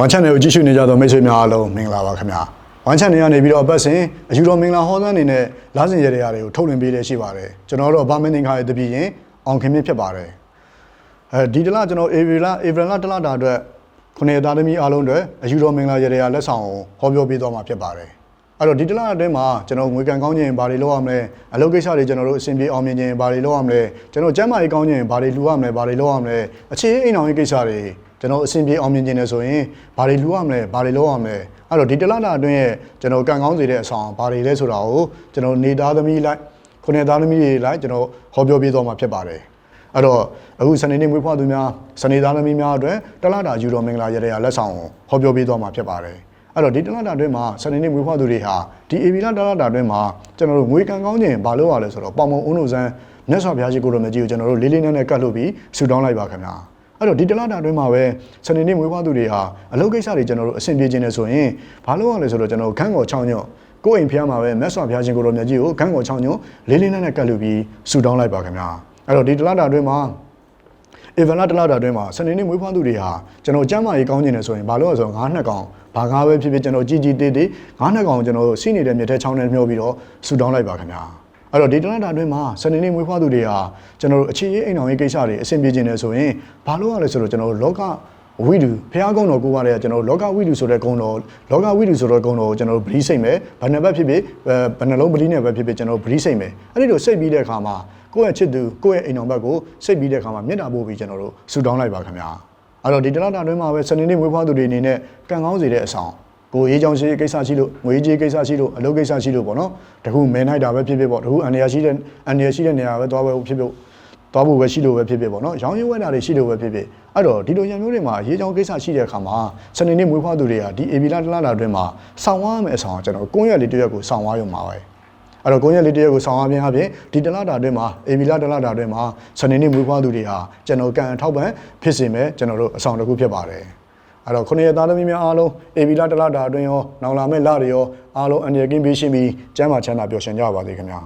ဝမ်ချန်နယ်ကိုကြည့်ရှုနေကြသောမိတ်ဆွေများအားလုံးမင်္ဂလာပါခင်ဗျာဝမ်ချန်နယ်ကနေပြီးတော့အပတ်စဉ်အယူတော်မင်္ဂလာဟောသန်းအနေနဲ့လာစဉ်ရတဲ့ရာတွေကိုထုတ်လွှင့်ပေးလေရှိပါတယ်ကျွန်တော်တို့ဘာမင်းသင်္ခါရဲ့တပည့်ရင်အောင်ခင်မြင့်ဖြစ်ပါတယ်အဲဒီတလကျွန်တော်အေဗရီလာအေဗရလာတလတာအတွက်ခုနှစ်သားသမီးအားလုံးအတွက်အယူတော်မင်္ဂလာရတဲ့ရာလက်ဆောင်ကိုဟောပြောပေးသွားမှာဖြစ်ပါတယ်အဲ့တော့ဒီတလအတွင်းမှာကျွန်တော်ငွေကန်ကောင်းခြင်းဘာတွေလုပ်ရမလဲအလုပ်ကိစ္စတွေကျွန်တော်တို့အဆင်ပြေအောင်မြင်ခြင်းဘာတွေလုပ်ရမလဲကျွန်တော်ကျမ်းမာရေးကောင်းခြင်းဘာတွေလူရမလဲဘာတွေလုပ်ရမလဲအခြေအိမ်အောင်ရေးကိစ္စတွေ ကျွန်တော်အဆင်ပြေအောင်မြင်ခြင်းလဲဆိုရင်ဘာတွေလူရမလဲဘာတွေလုပ်ရမလဲအဲ့တော့ဒီတလတာအတွင်းရဲ့ကျွန်တော်ကန်ကောင်းစေတဲ့အဆောင်ဘာတွေလဲဆိုတာကိုကျွန်တော်နေသားသမီးလိုက်ခုနှစ်သားသမီးတွေလိုက်ကျွန်တော်ဟောပြောပေးသွားမှာဖြစ်ပါတယ်အဲ့တော့အခုစနေနေ့မွေးဖွားသူများစနေသားသမီးများအတွက်တလတာယူတော်မင်္ဂလာရတဲ့လက်ဆောင်ကိုဟောပြောပေးသွားမှာဖြစ်ပါတယ်အဲ့တော့ဒီတလတာအတွင်းမှာစနေနေ့မွေးဖွားသူတွေဟာဒီ AB လတလတာအတွင်းမှာကျွန်တော်တို့ငွေကန်ကောင်းခြင်းဘာလို့ရလဲဆိုတော့ပေါင်မုံအုံးလို့စမ်းမြတ်စွာဘုရားရှိခိုးတော်မြတ်ကြီးကိုကျွန်တော်တို့လေးလေးနက်နက်ကတ်လို့ပြီးဆုတောင်းလိုက်ပါခင်ဗျာ အဲ့တော့ဒီတလတာအတွင်းမှာပဲစနေနေ့မွေးဖွားသူတွေဟာအလုပ်ကိစ္စတွေကျွန်တော်တို့အဆင်ပြေခြင်းနဲ့ဆိုရင်ဘာလို့ရလဲဆိုတော့ကျွန်တော်တို့ခန်းကော်6ညော့ကိုယ့်အိမ်ဖျားမှာပဲမြတ်စွာဘုရားရှင်ကိုယ်တော်မြတ်ကြီးကိုခန်းကော်6ညော့လေးလေးနက်နက်ကတ်လို့ပြီးဆုတောင်းလိုက်ပါခင်ဗျာအဲ့တော့ဒီတလတာအတွင်းမှာအီဗန်လာတလာတာအတွင်းမှာစနေနေ့မွေးဖွားသူတွေဟာကျွန်တော်ကျမ်းမာရေးကောင်းကျင်တယ်ဆိုရင်ဘာလို့လဲဆိုတော့ငါးနှစ်ကောင်ဘာကားပဲဖြစ်ဖြစ်ကျွန်တော်ကြီးကြီးတေးတေးငါးနှစ်ကောင်ကျွန်တော်စီးနေတဲ့မြက်ထဲချောင်းနဲ့မျောပြီးတော့ဆူတောင်းလိုက်ပါခင်ဗျာ အဲ့တော့ဒီတလာတာအတွင်းမှာစနေနေ့မွေးဖွားသူတွေဟာကျွန်တော်တို့အခြေရေးအိမ်အောင်ရေးကိစ္စတွေအဆင်ပြေခြင်းတယ်ဆိုရင်ဘာလို့ရလဲဆိုတော့ကျွန်တော်တို့လောကဝိတုဖះကုန်းတော်ကိုပါတဲ့ကျွန်တော်တို့လောကဝိတုဆိုတဲ့ကုန်းတော်လောကဝိတုဆိုတဲ့ကုန်းတော်ကိုကျွန်တော်တို့ဗလီစိတ်မယ်ဘယ်နှဘက်ဖြစ်ဖြစ်ဘယ်နှလုံးဗလီနဲ့ပဲဖြစ်ဖြစ်ကျွန်တော်တို့ဗလီစိတ်မယ်အဲ့ဒီလိုစိတ်ပြီးတဲ့အခါမှာကိုယ့်ရဲ့ချစ်သူကိုယ့်ရဲ့အိမ်တော်ဘက်ကိုစိတ်ပြီးတဲ့အခါမှာမေတ္တာပို့ပြီးကျွန်တော်တို့ဆူတောင်းလိုက်ပါခင်ဗျာအဲ့တော့ဒီတလတာတွင်းမှာပဲစနေနေ့မွေးဖွားသူတွေအနေနဲ့ကံကောင်းစေတဲ့အဆောင် ကိုရေးချောင်းရှိကိစ္စရှိလို့ငွေကြီးကိစ္စရှိလို့အလုပ်ကိစ္စရှိလို့ပေါ့နော်တခုမဲနိုင်တာပဲဖြစ်ဖြစ်ပေါ့တခုအန်ရရှိတဲ့အန်ရရှိတဲ့နေရာပဲသွားပဲဖြစ်ဖြစ်သွားဖို့ပဲရှိလို့ပဲဖြစ်ဖြစ်ပေါ့နော်ရောင်းရင်းဝဲတာတွေရှိလို့ပဲဖြစ်ဖြစ်အဲ့တော့ဒီလိုရံမျိုးတွေမှာရေးချောင်းကိစ္စရှိတဲ့အခါမှာစနေနေ့မွေးဖွားသူတွေကဒီ AB လာတလတာတွင်းမှာဆောင်းဝါးမယ်အဆောင်ကျွန်တော်ကိုယ့်ရဲ့လေးတစ်ရက်ကိုဆောင်းဝါးရုံပါပဲအဲ့တော့ကိုရက်လေးတရက်ကိုဆောင်အားပြင်းအပြင်ဒီတလတာအတွင်းမှာအေဗီလာတလတာအတွင်းမှာစနေနေ့မွေးဖွားသူတွေဟာကျွန်တော်ကန်အထောက်ပံ့ဖြစ်စေမဲ့ကျွန်တော်တို့အဆောင်တစ်ခုဖြစ်ပါတယ် အဲ့တော့ခုနှစ်ရက်သားသမီးများအားလုံးအေဗီလာတလတာအတွင်းရောနောင်လာမဲ့လတွေရောအားလုံးအန်ရကင်းပေးရှင်းပြီးကျမ်းမာချမ်းသာပျော်ရွှင်ကြပါစေခင်ဗျာ